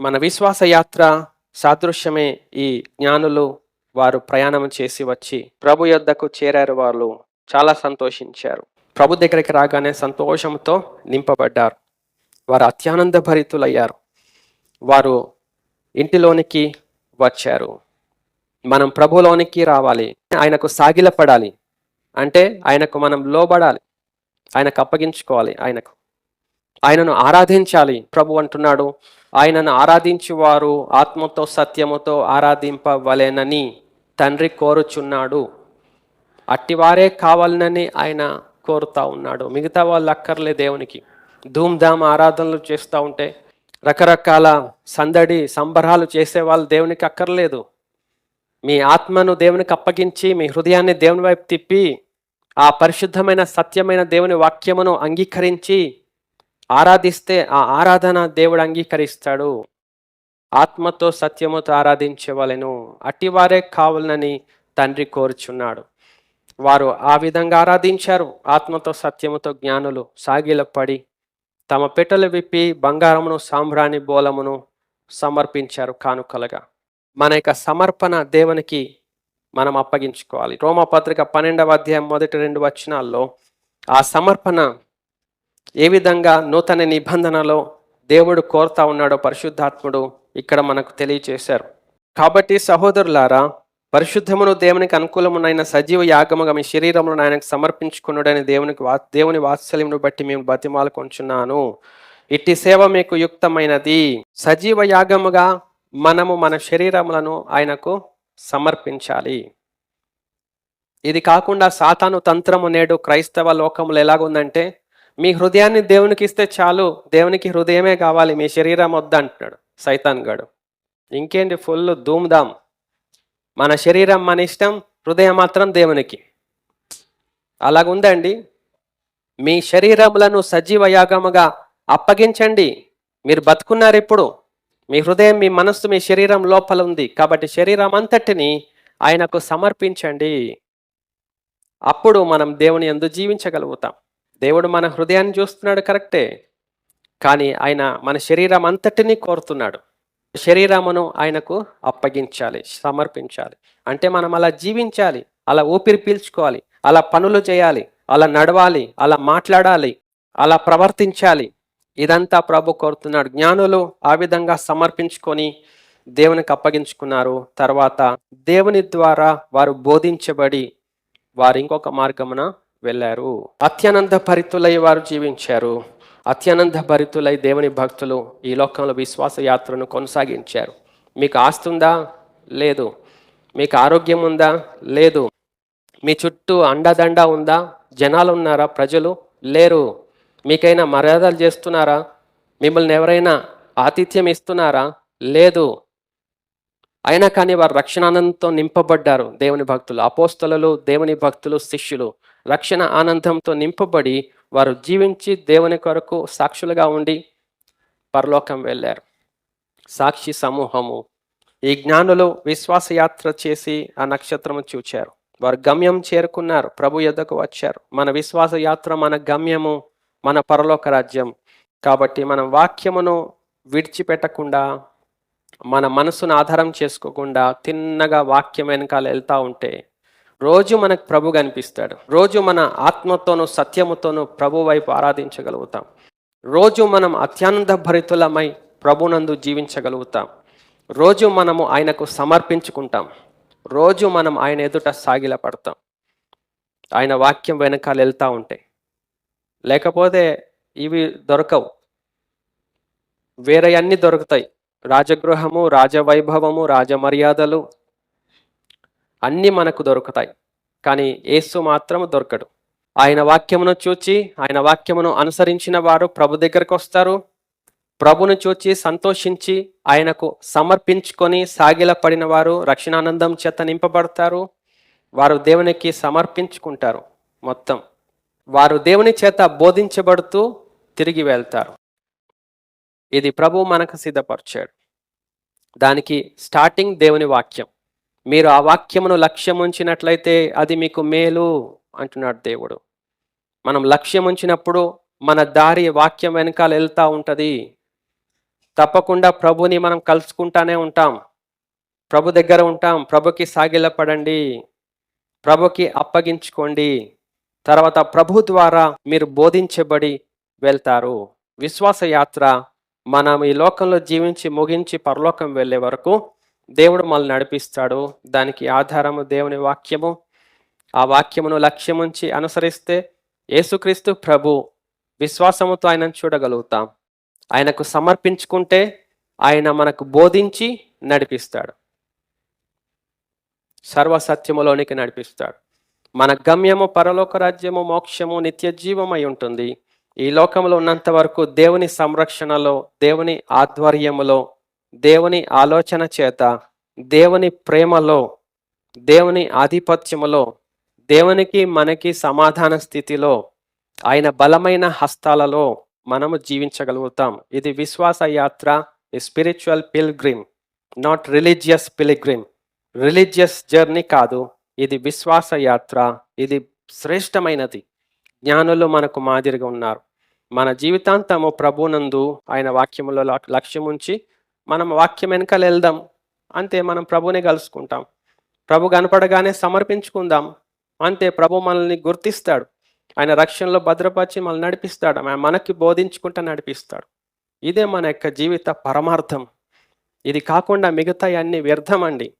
మన విశ్వాస యాత్ర సాదృశ్యమే ఈ జ్ఞానులు వారు ప్రయాణం చేసి వచ్చి ప్రభు యొద్దకు చేరారు వాళ్ళు చాలా సంతోషించారు. ప్రభు దగ్గరికి రాగానే సంతోషంతో నింపబడ్డారు. వారు అత్యానంద భరితులయ్యారు. వారు ఇంటిలోనికి వచ్చారు. మనం ప్రభులోనికి రావాలి. ఆయనకు సాగిలపడాలి. అంటే ఆయనకు మనం లోబడాలి. ఆయనకు అప్పగించుకోవాలి. ఆయనకు ఆయనను ఆరాధించాలి. ప్రభు అంటున్నాడు ఆయనను ఆరాధించేవారు ఆత్మతో సత్యముతో ఆరాధింపవలెనని తండ్రి కోరుచున్నాడు. అట్టివారే కావాలనని ఆయన కోరుతా ఉన్నాడు. మిగతా వాళ్ళు అక్కర్లే దేవునికి. ధూమ్ధామ్ ఆరాధనలు చేస్తూ ఉంటే రకరకాల సందడి సంబరాలు చేసే వాళ్ళు దేవునికి అక్కర్లేదు. మీ ఆత్మను దేవునికి అప్పగించి మీ హృదయాన్ని దేవుని వైపు తిప్పి ఆ పరిశుద్ధమైన సత్యమైన దేవుని వాక్యమును అంగీకరించి ఆరాధిస్తే ఆ ఆరాధన దేవుడు అంగీకరిస్తాడు. ఆత్మతో సత్యముతో ఆరాధించేవాళ్ళను అట్టివారే కావాలని తండ్రి కోరుచున్నాడు. వారు ఆ విధంగా ఆరాధించారు. ఆత్మతో సత్యముతో జ్ఞానులు సాగిలపడి తమ పెట్టెలు విప్పి బంగారమును సాంబ్రాణి బోలమును సమర్పించారు కానుకలుగా. మన యొక్క సమర్పణ దేవునికి మనం అప్పగించుకోవాలి. రోమపత్రిక పన్నెండవ అధ్యాయం మొదటి రెండు వచనాల్లో ఆ సమర్పణ ఏ విధంగా నూతన నిబంధనలో దేవుడు కోరుతా ఉన్నాడో పరిశుద్ధాత్ముడు ఇక్కడ మనకు తెలియచేశారు. కాబట్టి సహోదరులారా పరిశుద్ధమును దేవునికి అనుకూలమునైన సజీవ యాగముగా మీ శరీరమును ఆయనకు సమర్పించుకున్నాడని దేవునికి వా దేవుని వాత్సల్యమును బట్టి మేము బతిమాలు కొంచున్నాను ఇట్టి సేవ మీకు యుక్తమైనది. సజీవ యాగముగా మనము మన శరీరములను ఆయనకు సమర్పించాలి. ఇది కాకుండా సాతాను తంత్రము నేడు క్రైస్తవ లోకములు ఎలాగుందంటే మీ హృదయాన్ని దేవునికి ఇస్తే చాలు దేవునికి హృదయమే కావాలి మీ శరీరం వద్దంటున్నాడు సైతాన్ గడు. ఇంకేంటి ఫుల్ ధూమ్ధామ్. మన శరీరం మన ఇష్టం హృదయం మాత్రం దేవునికి. అలాగుందండి. మీ శరీరములను సజీవ యాగముగా అప్పగించండి. మీరు బతుకున్నారు ఇప్పుడు. మీ హృదయం మీ మనస్సు మీ శరీరం లోపల ఉంది కాబట్టి శరీరం అంతటిని ఆయనకు సమర్పించండి. అప్పుడు మనం దేవుని ఎందు జీవించగలుగుతాం. దేవుడు మన హృదయాన్ని చూస్తున్నాడు కరెక్టే. కానీ ఆయన మన శరీరం అంతటినీ కోరుతున్నాడు. శరీరమును ఆయనకు అప్పగించాలి సమర్పించాలి. అంటే మనం అలా జీవించాలి అలా ఊపిరి పీల్చుకోవాలి అలా పనులు చేయాలి అలా నడవాలి అలా మాట్లాడాలి అలా ప్రవర్తించాలి. ఇదంతా ప్రభు కోరుతున్నాడు. జ్ఞానులు ఆ విధంగా సమర్పించుకొని దేవునికి అప్పగించుకున్నారు. తర్వాత దేవుని ద్వారా వారు బోధించబడి వారు ఇంకొక మార్గమున వెళ్ళారు. అత్యానంద భరితులై వారు జీవించారు. అత్యానంద భరితులై దేవుని భక్తులు ఈ లోకంలో విశ్వాస యాత్రను కొనసాగించారు. మీకు ఆస్తి ఉందా? లేదు. మీకు ఆరోగ్యం ఉందా? లేదు. మీ చుట్టూ అండదండ ఉందా? జనాలు ఉన్నారా? ప్రజలు లేరు. మీకైనా మర్యాదలు చేస్తున్నారా? మిమ్మల్ని ఎవరైనా ఆతిథ్యం ఇస్తున్నారా? లేదు. అయినా కానీ వారు రక్షణ ఆనందంతో నింపబడ్డారు దేవుని భక్తులు. అపోస్తలలు దేవుని భక్తులు శిష్యులు రక్షణ ఆనందంతో నింపబడి వారు జీవించి దేవుని కొరకు సాక్షులుగా ఉండి పరలోకం వెళ్ళారు. సాక్షి సమూహము. ఈ జ్ఞానులు విశ్వాసయాత్ర చేసి ఆ నక్షత్రము చూచారు. వారు గమ్యం చేరుకున్నారు. ప్రభు యొద్దకు వచ్చారు. మన విశ్వాస యాత్ర మన గమ్యము మన పరలోక రాజ్యం. కాబట్టి మనం వాక్యమును విడిచిపెట్టకుండా మన మనసును ఆధారం చేసుకోకుండా తిన్నగా వాక్యం వెనకాల వెళ్తూ ఉంటే రోజు మనకు ప్రభు కనిపిస్తాడు. రోజు మన ఆత్మతోనూ సత్యముతోనూ ప్రభు వైపు ఆరాధించగలుగుతాం. రోజు మనం అత్యానంద భరితులమై ప్రభునందు జీవించగలుగుతాం. రోజు మనము ఆయనకు సమర్పించుకుంటాం. రోజు మనం ఆయన ఎదుట సాగిలపడతాం ఆయన వాక్యం వెనకాల వెళ్తూ ఉంటాయి లేకపోతే ఇవి దొరకవు. వేరే అన్ని దొరుకుతాయి. రాజగృహము రాజవైభవము రాజమర్యాదలు అన్నీ మనకు దొరుకుతాయి. కానీ యేసు మాత్రం దొరకడు. ఆయన వాక్యమును చూచి ఆయన వాక్యమును అనుసరించిన వారు ప్రభు దగ్గరకు వస్తారు. ప్రభును చూచి సంతోషించి ఆయనకు సమర్పించుకొని సాగిలపడిన వారు రక్షణానందం చేత నింపబడతారు. వారు దేవునికి సమర్పించుకుంటారు మొత్తం. వారు దేవుని చేత బోధించబడుతూ తిరిగి వెళ్తారు. ఇది ప్రభు మనకు సిద్ధపరిచాడు. దానికి స్టార్టింగ్ దేవుని వాక్యం. మీరు ఆ వాక్యమును లక్ష్యం ఉంచినట్లయితే అది మీకు మేలు అంటున్నాడు దేవుడు. మనం లక్ష్యం ఉంచినప్పుడు మన దారి వాక్యం వెనకాల వెళ్తూ ఉంటుంది. తప్పకుండా ప్రభుని మనం కలుసుకుంటానే ఉంటాం. ప్రభు దగ్గర ఉంటాం. ప్రభుకి సాగిలపడండి. ప్రభుకి అప్పగించుకోండి. తర్వాత ప్రభు ద్వారా మీరు బోధించబడి వెళ్తారు. విశ్వాస యాత్ర మనం ఈ లోకంలో జీవించి ముగించి పరలోకం వెళ్ళే వరకు దేవుడు మనల్ని నడిపిస్తాడు. దానికి ఆధారము దేవుని వాక్యము. ఆ వాక్యమును లక్ష్యముంచి అనుసరిస్తే యేసుక్రీస్తు ప్రభు విశ్వాసముతో ఆయనను చూడగలుగుతాం. ఆయనకు సమర్పించుకుంటే ఆయన మనకు బోధించి నడిపిస్తాడు. సర్వసత్యములోనికి నడిపిస్తాడు. మన గమ్యము పరలోక రాజ్యము మోక్షము నిత్య జీవమై ఉంటుంది. ఈ లోకంలో ఉన్నంత వరకు దేవుని సంరక్షణలో దేవుని ఆధ్వర్యములో దేవుని ఆలోచన చేత దేవుని ప్రేమలో దేవుని ఆధిపత్యములో దేవునికి మనకి సమాధాన స్థితిలో ఆయన బలమైన హస్తాలలో మనము జీవించగలుగుతాం. ఇది విశ్వాస యాత్ర spiritual pilgrim not religious pilgrim religious journey కాదు ఇది విశ్వాస యాత్ర ఇది శ్రేష్టమైనది. జ్ఞానులు మనకు మాదిరిగా ఉన్నారు. మన జీవితాంతము ప్రభునందు ఆయన వాక్యములో లక్ష్యం ఉంచి మనం వాక్యం వెనకాల వెళ్దాం. అంతే మనం ప్రభునే కలుసుకుంటాం. ప్రభు కనపడగానే సమర్పించుకుందాం. అంతే ప్రభు మనల్ని గుర్తిస్తాడు. ఆయన రక్షణలో భద్రపరిచి మనల్ని నడిపిస్తాడు. ఆయన మనకి బోధించుకుంటూ నడిపిస్తాడు. ఇదే మన యొక్క జీవిత పరమార్థం. ఇది కాకుండా మిగతా అన్ని వ్యర్థమండి.